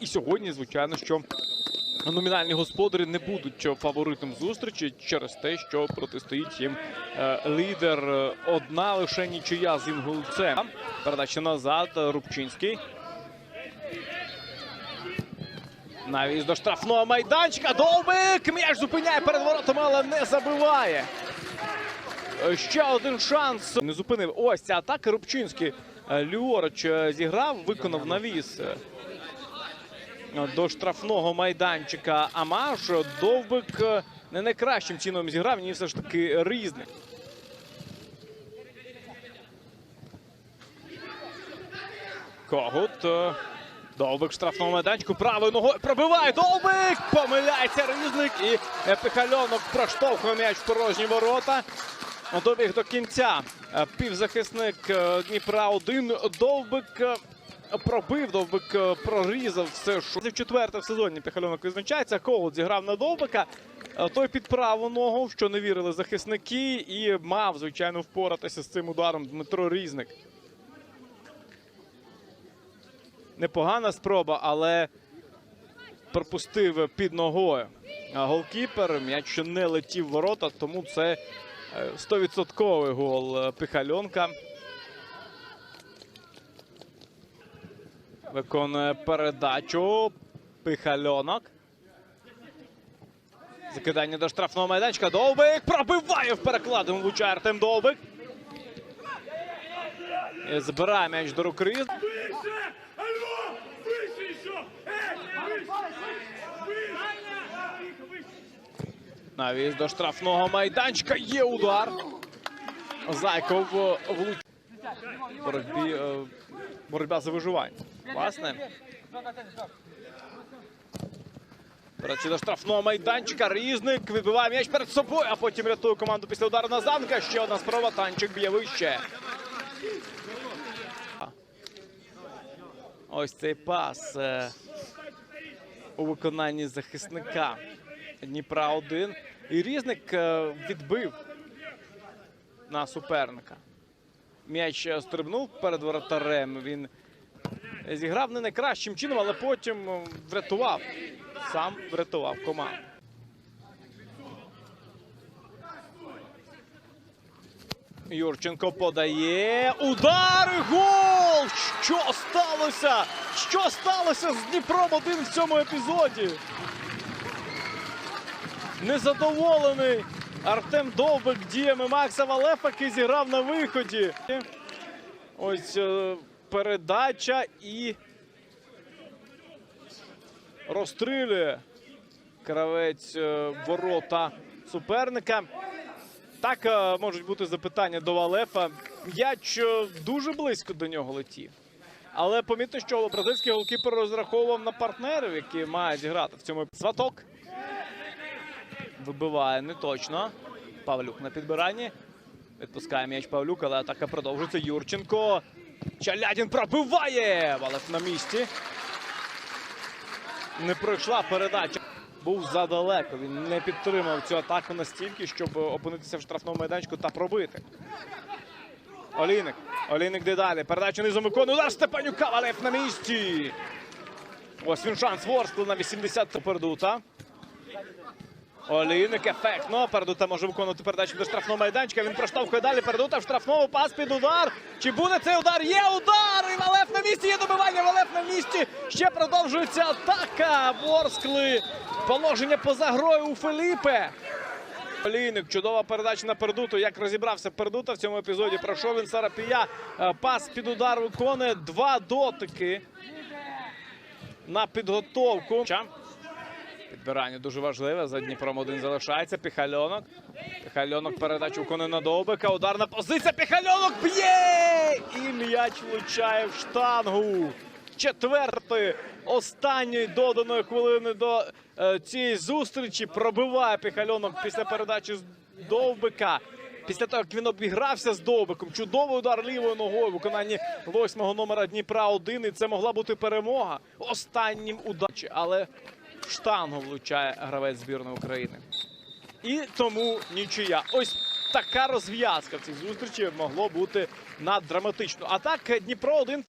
І сьогодні, звичайно, що номінальні господарі не будуть фаворитом зустрічі через те, що протистоїть їм е, лідер. Е, Одна лише нічия з інгулцем. Передача назад. е, Рубчинський. Навіс до штрафного майданчика. Довбик! М'яч зупиняє перед воротами, але не забиває. Е, Ще один шанс. Не зупинив. Ось ця атака. Рубчинський е, ліворуч е, зіграв, виконав навіс. Е, До штрафного майданчика Амаш. Довбик е, не найкращим чином зіграв, ні все ж таки різний. Когут. е, Довбик в штрафному майданчику правою ногою пробиває Довбик! Помиляється різник і Пихальонок проштовхує м'яч в порожні ворота. Добіг до кінця. Півзахисник Дніпра 1. Довбик пробив, Довбик е, прорізав все. що- в сезоні Пихальонок визначається. Когут зіграв на Довбика. Е, Той під праву ногу, що не вірили захисники, і мав, звичайно, впоратися з цим ударом Дмитро Різник. Непогана спроба, але пропустив під ногою голкіпер. М'яч не летів в ворота, тому це е, 100% гол е, Пихальонка. Виконує передачу. Пихальонок. Закидання до штрафного майданчика. Довбик пробиває в перекладину. Влучає Артем Довбик. І Збирає м'яч до рук Різ. Выше! Алло! Выше еще! Эй! Выше! Выше! Навіс до штрафного майданчика. Є удар. Зайков е, влуч... Боротьбі, е, боротьба за виживання. Власне. Перед до штрафного майданчика. Різник вибиває м'яч перед собою, а потім рятує команду після удару на замка. Ще одна спроба. Танчик б'є вище. Ось цей пас е, у виконанні захисника Дніпра 1. І Різник е, відбив на суперника. М'яч е, стрибнув перед воротарем. Він зіграв не найкращим чином, але потім е, врятував. Сам врятував команду. Юрченко подає. Удар! Гол! Що сталося? Що сталося з Дніпром один в цьому епізоді? Незадоволений Артем Довбик діями Макса Валефа, який зіграв на виході. Ось е, передача і розстрілює кравець е, ворота суперника. Так е, можуть бути запитання до Валефа. М'яч е, дуже близько до нього летів. Але помітно, що бразильський голкіпер розраховував на партнерів, які мають грати в цьому сваток. Вибиває не точно. Павлюк на підбиранні. Відпускає м'яч Павлюк, але атака продовжується. Юрченко. Чалядін пробиває! Валef на місці. Не пройшла передача. Був задалеко. Він не підтримав цю атаку настільки, щоб опинитися в штрафному майданчику та пробити. Олійник. Олійник де далі. Передачу низом виконує. Удар Степанюка. Валef на місці. Ось він шанс Ворскл на 80 Пердута. Олійник ефектно. Пердута може виконувати передачу до штрафного майданчика. Він проштовхує далі. Пердута в штрафному пас під удар. Чи буде цей удар? Є удар! І Валев на місці. Є добивання. Валев на місці. Ще продовжується атака. Ворскли. Положення поза грою у Феліпе. Олійник, чудова передача на Пердуту. Як розібрався Пердута в цьому епізоді. Пройшов він Сарапія. Е, Пас під удар виконує. Два дотики на підготовку. Підбирання дуже важливе. За Дніпром один залишається. Піхальонок. Піхальонок передачу виконує на Довбика. Ударна позиція. Піхальонок б'є! І м'яч влучає в штангу. Четвертої останньої доданої хвилини до е, цієї зустрічі пробиває Піхальонок після передачі з Довбика. Після того, як він обігрався з Довбиком, чудовий удар лівою ногою в виконанні восьмого номера Дніпра 1 І це могла бути перемога останнім удачі. Але в штангу влучає гравець збірної України. І тому нічия. Ось така розв'язка в цій зустрічі могло бути наддраматично. А так Дніпро 1